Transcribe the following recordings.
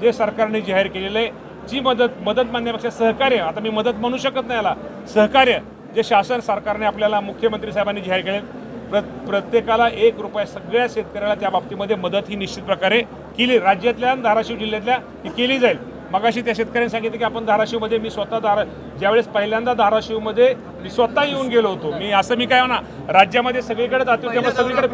जे सरकारने जाहीर केलेलं आहे जी मदत मदत मानण्यापेक्षा सहकार्य आता मी मदत म्हणू शकत नाही याला सहकार्य जे शासन सरकारने आपल्याला मुख्यमंत्री साहेबांनी जाहीर केले प्र प्रत्येकाला एक रुपया सगळ्या शेतकऱ्याला त्या बाबतीमध्ये मदत ही निश्चित प्रकारे केली राज्यातल्या आणि धाराशिव जिल्ह्यातल्या ही केली जाईल. मगाशी त्या शेतकऱ्यांनी सांगितलं की आपण धाराशिवमध्ये मी स्वतः धारा ज्यावेळेस पहिल्यांदा धाराशिवमध्ये मी स्वतः येऊन गेलो होतो. मी असं मी काय म्हणा राज्यामध्ये सगळीकडे जातो त्यामुळे सगळीकडे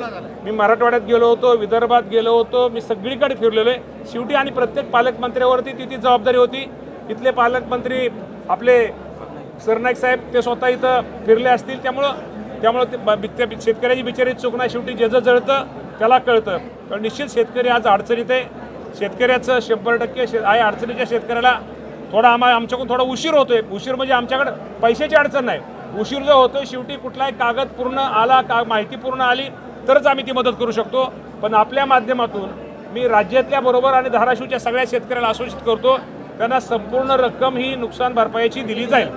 मी मराठवाड्यात गेलो होतो विदर्भात गेलो होतो मी सगळीकडे फिरलेलो आहे. शेवटी आणि प्रत्येक पालकमंत्र्यावरती ती ती जबाबदारी होती. इथले पालकमंत्री आपले सरनाईक साहेब ते स्वतः इथं फिरले असतील. त्यामुळं त्यामुळं ते शेतकऱ्याची बिचारी चूक नाही. शेवटी ज्याचं जळतं त्याला कळतं. कारण निश्चित शेतकरी आज अडचणीत आहे. शेतकऱ्याचं शंभर टक्के शे आहे अडचणीच्या शेतकऱ्याला थोडा आम्हा आमच्याकडून थोडा उशीर होतोय. उशीर म्हणजे आमच्याकडे पैशाची अडचण नाही. उशीर जो होतोय शेवटी कुठलाही कागद पूर्ण आला का माहिती पूर्ण आली तरच आम्ही ती मदत करू शकतो. पण आपल्या माध्यमातून मी राज्यातल्या बरोबर आणि धाराशिवच्या सगळ्या शेतकऱ्याला आश्वासित करतो त्यांना संपूर्ण रक्कम ही नुकसान भरपाईची दिली जाईल.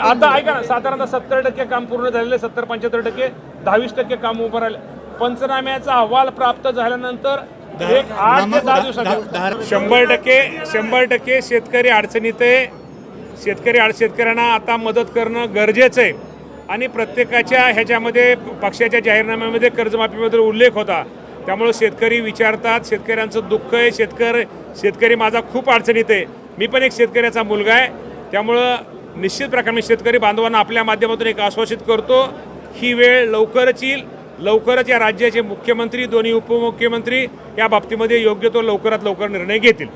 आता ऐका ना साधारणतः सत्तर टक्के काम पूर्ण झालेले सत्तर पंच्याहत्तर टक्के दहावीस टक्के काम उभं राहिले. पंचनाम्याचा अहवाल प्राप्त झाल्यानंतर शंभर टक्के शंभर टक्के शेतकरी अडचणीत आहे. शेतकरी आड शेतकऱ्यांना आता मदत करणं गरजेचं आहे. आणि प्रत्येकाच्या ह्याच्यामध्ये पक्षाच्या जाहीरनाम्यामध्ये कर्जमाफीबद्दल उल्लेख होता. त्यामुळे शेतकरी विचारतात शेतकऱ्यांचं दुःख आहे शेतकरी शेतकरी माझा खूप अडचणीत आहे. मी पण एक शेतकऱ्याचा मुलगा आहे. त्यामुळं निश्चित प्रकारे मी शेतकरी बांधवांना आपल्या माध्यमातून एक आश्वासित करतो ही वेळ लवकरच येईल. लवकरच या राज्याचे मुख्यमंत्री दोन्ही उपमुख्यमंत्री या बाबतीमध्ये योग्य तो लवकरात लवकर निर्णय घेतील.